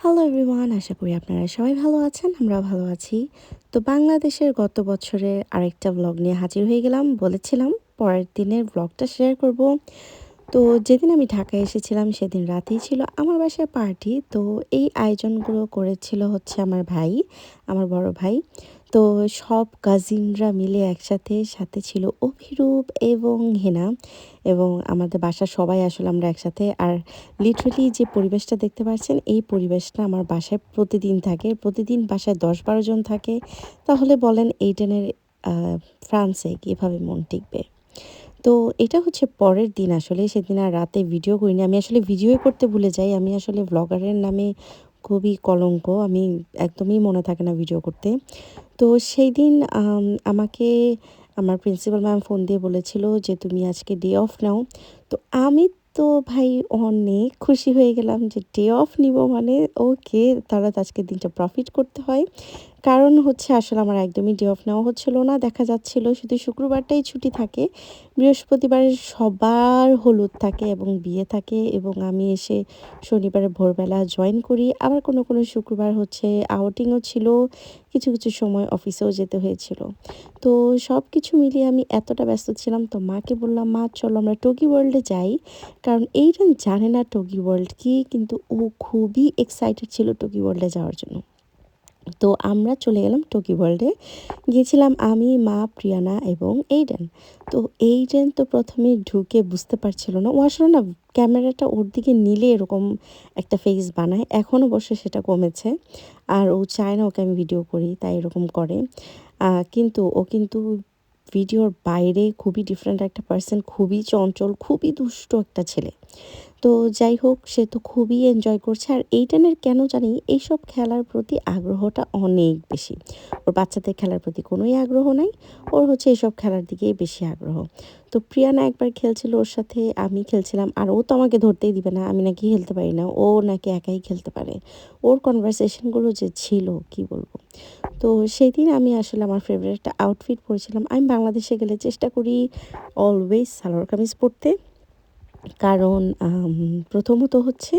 Hello everyone আশা করি আপনারা সবাই ভালো আছেন আমরা ভালো আছি। তো বাংলাদেশের গত বছরের আরেকটা ব্লগ নিয়ে হাজির হয়ে গেলাম। বলেছিলাম পরের দিনের ব্লগটা শেয়ার করব। তো যেদিন আমি ঢাকায় এসেছিলাম, সেদিন রাতেই ছিল আমার বাসায় পার্টি তো এই আয়োজনগুলো করেছিল হচ্ছে আমার ভাই, আমার বড় ভাই। তো সব কাজিনরা মিলে একসাথে, সাথে ছিল অভিরূপ এবং হেনা এবং আমাদের বাসার সবাই আসলে আমরা একসাথে। আর লিটারেলি যে পরিবেশটা দেখতে পাচ্ছেন, এই পরিবেশটা আমার বাসায় প্রতিদিন থাকে। প্রতিদিন বাসায় দশ বারো জন থাকে। তাহলে বলেন এইটেনের ফ্রান্সে কীভাবে মন টিকবে? তো এটা হচ্ছে পরের দিন আসলে। সেদিন আর রাতে ভিডিও করিনি। আমি আসলে ভিডিও করতে ভুলে যাই। আমি আসলে ব্লগারের নামে খুবই কলঙ্ক, আমি একদমই মনে থাকে না ভিডিও করতে। তো সেই দিন আমাকে আমার প্রিন্সিপাল ম্যাম ফোন দিয়ে বলেছিল যে, তুমি আজকে ডে অফ নাও। তো আমি তো ভাই অনেক খুশি হয়ে গেলাম যে ডে অফ নিব মানে ওকে তারা আজকের দিনটা প্রফিট করতে হয়। কারণ হচ্ছে আসলে আমার একদমই ডে অফ নেওয়া হচ্ছিল না। দেখা যাচ্ছিল শুধু শুক্রবারটাই ছুটি থাকে বৃহস্পতিবার সবার হলুদ থাকে এবং বিয়ে থাকে এবং আমি এসে শনিবারে ভোরবেলা জয়েন করি। আবার কোনো কোনো শুক্রবার হচ্ছে আউটিংও ছিল, কিছু কিছু সময় অফিসেও যেতে হয়েছিল। তো সব কিছু মিলিয়ে আমি এতটা ব্যস্ত ছিলাম তো মাকে বললাম, মা, চলো আমরা টগি ওয়ার্ল্ডে যাই। কারণ এইটা জানে না টগি ওয়ার্ল্ড কি, কিন্তু ও খুবই এক্সাইটেড ছিল টগি ওয়ার্ল্ডে যাওয়ার জন্য। তো আমরা চলে গেলাম টকি ওয়ার্ল্ডে গিয়েছিলাম আমি, মা, প্রিয়ানা এবং এইডেন তো এইডেন তো প্রথমে ঢুকে বুঝতে পারছিল না। ও আসলে না, ক্যামেরাটা ওর দিকে নিলে এরকম একটা ফেস বানায়। এখন অবশ্য সেটা কমেছে। আর ও চায় না ওকে আমি ভিডিও করি, তাই এরকম করে। কিন্তু ও কিন্তু ভিডিওর বাইরে খুবই ডিফারেন্ট একটা পার্সন খুবই চঞ্চল, খুবই দুষ্ট একটা ছেলে। তো যাই হোক, সে তো খুবই এনজয় করছে। আর এইটানের কেন জানি এইসব খেলার প্রতি আগ্রহটা অনেক বেশি। ওর বাচ্চাদের খেলার প্রতি কোনোই আগ্রহ নাই, ওর হচ্ছে এইসব খেলার দিকেই বেশি আগ্রহ। তো প্রিয়ানা একবার খেলছিল ওর সাথে, আমি খেলছিলাম, আর ও তো আমাকে ধরতেই দিবে না, আমি নাকি খেলতে পারি না, ও নাকি একাই খেলতে পারে। ওর কনভারসেশনগুলো যে ছিল, কি বলব? তো সেদিন আমি আসলে আমার ফেভারিট আউটফিট পরেছিলাম। আমি বাংলাদেশে গেলে চেষ্টা করি অলওয়েজ সালোয়ার কামিজ পরতে। কারণ প্রথমত হচ্ছে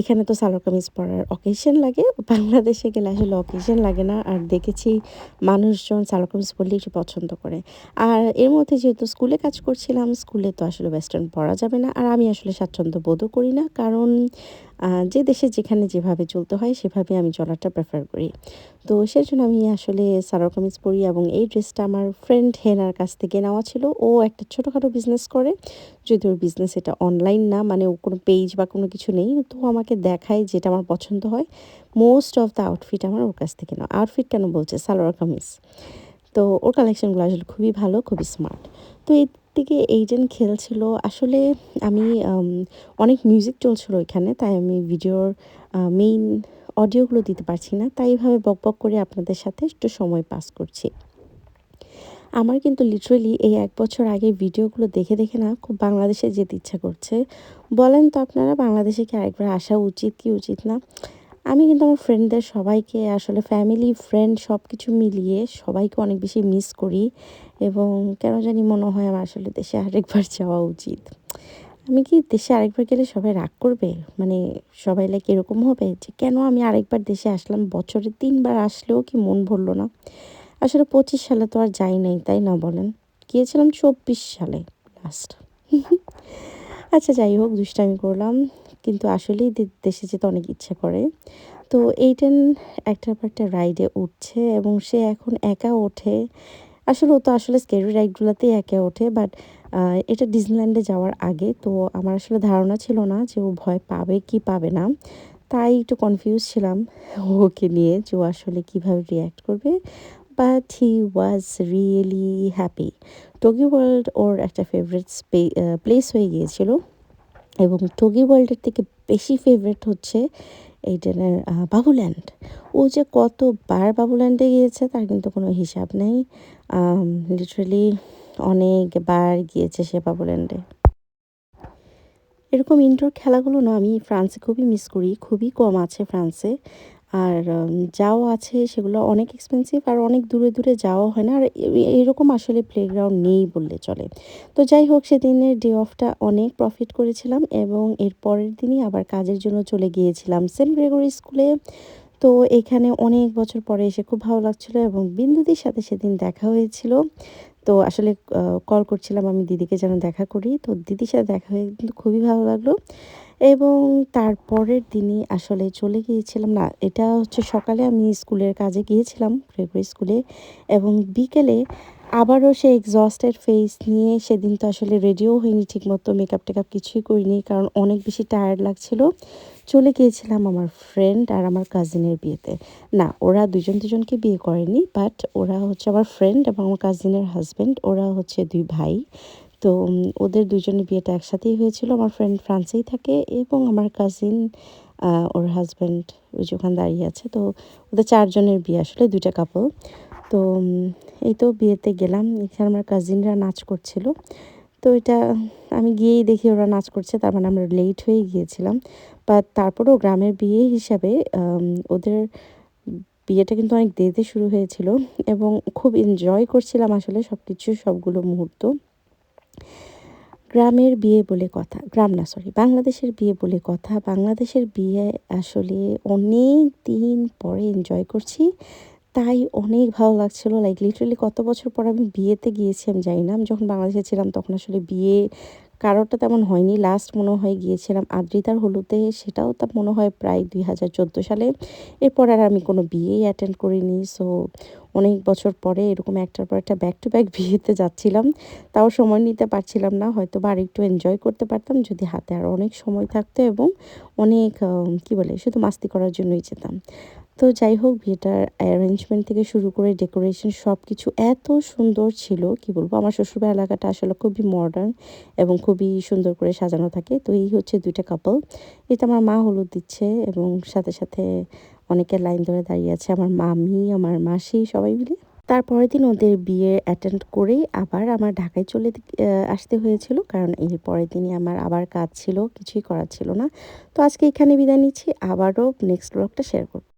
এখানে তো সালোয়ার কামিজ পরার অকেশন লাগে। বাংলাদেশে গেলে আসলে অকেশন লাগে না। আর দেখেছি মানুষজন সালোয়ার কামিজ পরলে একটু পছন্দ করে। আর এর মধ্যে যেহেতু স্কুলে কাজ করছিলাম, স্কুলে তো আসলে ওয়েস্টার্ন পরা যাবে না। আর আমি আসলে স্বাচ্ছন্দ্য বোধও করি না। কারণ যে দেশে যেখানে যেভাবে চলতে হয়, সেভাবে আমি চলাটা প্রেফার করি। তো সেজন্য আমি আসলে সালোয়ার কামিজ পরি এবং এই ড্রেসটা আমার ফ্রেন্ড হেনার কাছ থেকে নেওয়া ছিল। ও একটা ছোটোখাটো বিজনেস করে, যদি ওর বিজনেস এটা অনলাইন না মানে ও কোনো পেজ বা কোনো কিছু নেই, তো আমাকে দেখায় যেটা আমার পছন্দ হয়। মোস্ট অফ দ্য আউটফিট আমার ওর কাছ থেকে নাও আউটফিট কেন বলছে? সালোয়ার কামিজ। তো ওর কালেকশনগুলো আসলে খুবই ভালো, খুবই স্মার্ট তো এই দিকে এইজেন খেলছিল। আসলে আমি অনেক মিউজিক চলছিল ওইখানে, তাই আমি ভিডিওর মেইন অডিওগুলো দিতে পারছি না। তাই এইভাবে বক বক করে আপনাদের সাথে একটু সময় পাস করছি। আমার কিন্তু লিটারেলি এই এক বছর আগে ভিডিওগুলো দেখে দেখে না খুব বাংলাদেশে যেতে ইচ্ছা করছে। বলেন তো আপনারা, বাংলাদেশে কি আরেকবার আসা উচিত, কি উচিত না? আমি কিন্তু আমার ফ্রেন্ডদের সবাইকে, আসলে ফ্যামিলি ফ্রেন্ড সব কিছু মিলিয়ে সবাইকে অনেক বেশি মিস করি। এবং কেন জানি মনে হয় আমার আসলে দেশে আরেকবার যাওয়া উচিত। আমি কি দেশে আরেকবার গেলে সবাই রাগ করবে? মানে সবাই লাইক এরকম হবে যে কেন আমি আরেকবার দেশে আসলাম, বছরে তিনবার আসলেও কি মন ভরলো না? আসলে পঁচিশ সালে তো আর যাই নাই, তাই না বলেন? গিয়েছিলাম চব্বিশ সালে লাস্ট আচ্ছা যাই হোক, দুষ্টামি করলাম। কিন্তু আসলেই দেশে যেতে অনেক ইচ্ছে করে। তো এইটেন একটার পর একটা রাইডে উঠছে এবং সে এখন একা ওঠে। আসলে ও তো আসলে স্কেরি রাইডগুলোতেই একে ওঠে বাট এটা ডিজনিল্যান্ডে যাওয়ার আগে তো আমার আসলে ধারণা ছিল না যে ও ভয় পাবে কি পাবে না। তাই একটু কনফিউজ ছিলাম ওকে নিয়ে যে ও আসলে কীভাবে রিয়্যাক্ট করবে but he was really happy টোকি world ওর একটা ফেভারিট প্লেস হয়ে গিয়েছিল এবং টগি ওয়ার্ল্ডের থেকে বেশি ফেভারিট হচ্ছে এইটানের বাবুল্যান্ড ও যে কতবার বাবুল্যান্ডে গিয়েছে তার কিন্তু কোনো হিসাব নেই। লিটারেলি অনেকবার গিয়েছে সে বাবুল্যান্ডে এরকম ইনডোর খেলাগুলো না আমি ফ্রান্সে খুবই মিস করি, খুবই কম আছে ফ্রান্সে আর যাও আছে সেগুলো অনেক এক্সপেন্সিভ আর অনেক দূরে দূরে যাওয়া হয় না। আর এরকম আসলে প্লেগ্রাউন্ড নেই বললে চলে। তো যাই হোক, সেদিনের ডে অফটা অনেক প্রফিট করেছিলাম এবং এর পরের দিনই আবার কাজের জন্য চলে গিয়েছিলাম। সেন্ট গ্রেগরি স্কুলে তো এখানে অনেক বছর পরে এসে খুব ভালো লাগছিল এবং বিন্দুদির সাথে সেদিন দেখা হয়েছিল। তো আসলে কল করছিলাম আমি দিদিকে যেন দেখা করি। তো দিদির সাথে দেখা হয়ে কিন্তু খুবই ভালো লাগল এবং তারপরের দিনই আসলে চলে গিয়েছিলাম। না, এটা হচ্ছে সকালে আমি স্কুলের কাজে গিয়েছিলাম ফেব্রুয়ারি স্কুলে এবং বিকেলে আবারও সে এক্সস্টেড ফেস নিয়ে সেদিন তো আসলে রেডিও হয়নি ঠিকমতো মেকআপ টেকআপ কিছুই করিনি, কারণ অনেক বেশি টায়ার্ড লাগছিল। চলে গিয়েছিলাম আমার ফ্রেন্ড আর আমার কাজিনের বিয়েতে। না, ওরা দুজন দুজনকে বিয়ে করেনি বাট ওরা হচ্ছে আমার ফ্রেন্ড এবং আমার কাজিনের হাজব্যান্ড ওরা হচ্ছে দুই ভাই। তো ওদের দুজনের বিয়েটা একসাথেই হয়েছিল, আমার ফ্রেন্ড ফ্রান্সেই থাকে এবং আমার কাজিন ওর হাজব্যান্ড ওই যে ওখানে দাঁড়িয়ে আছে। তো, ওদের চারজনের বিয়ে আসলে দুইটা কাপল তো এই তো বিয়েতে গেলাম। এখানে আমার কাজিনরা নাচ করছিল। তো এটা, আমি গিয়েই দেখি ওরা নাচ করছে। তার মানে আমরা লেট হয়ে গিয়েছিলাম। বাট তারপরেও গ্রামের বিয়ে হিসাবে ওদের বিয়েটা কিন্তু অনেক দেরিতে শুরু হয়েছিল এবং খুব এনজয় করছিলাম আসলে সব কিছু সবগুলো মুহূর্ত। গ্রামের বিয়ে বলে কথা, গ্রাম না সরি বাংলাদেশের বিয়ে বলে কথা। বাংলাদেশের বিয়ে আসলে অনেক দিন পরে এনজয় করছি। তাই অনেক ভালো লাগছিল লাইক লিটারালি কত বছর পর আমি বিয়েতে গিয়েছি আমি জানি না। আমি যখন বাংলাদেশে ছিলাম তখন আসলে বিয়ে কারোরটা তেমন হয়নি। লাস্ট মনে হয় গিয়েছিলাম আদ্রিতার হলুদে, সেটাও তা মনে হয় প্রায় দুই হাজার চোদ্দ সালে। এরপর আর আমি কোনো বিয়েই অ্যাটেন্ড করিনি। সো অনেক বছর পরে এরকম একটার পর একটা ব্যাক টু ব্যাক বিয়েতে যাচ্ছিলাম। তাও সময় নিতে পারছিলাম না, হয়তো বা আর একটু এনজয় করতে পারতাম, যদি হাতে আর অনেক সময় থাকতো এবং অনেক কি বলে, শুধু মাস্তি করার জন্যই যেতাম। তো যাই হোক বিয়েটার অ্যারেঞ্জমেন্ট থেকে শুরু করে ডেকোরেশন সব কিছু এত সুন্দর ছিল, কি বলব? আমার শ্বশুরবাড়ি এলাকাটা আসলে খুবই মডার্ন এবং খুবই সুন্দর করে সাজানো থাকে। তো এই হচ্ছে দুইটা কাপল এটা আমার মা হলুদ দিচ্ছে এবং সাথে সাথে অনেকের লাইন ধরে দাঁড়িয়ে আছে। আমার মামি, আমার মাসি, সবাই মিলে। তারপরের দিন ওদের বিয়ে অ্যাটেন্ড করেই আবার আমার ঢাকায় চলে আসতে হয়েছিল। কারণ এর পরের দিনই আমার আবার কাজ ছিল, কিছুই করার ছিল না। তো আজকে এখানে বিদায় নিচ্ছি। আবারও নেক্সট ব্লগটা শেয়ার করব।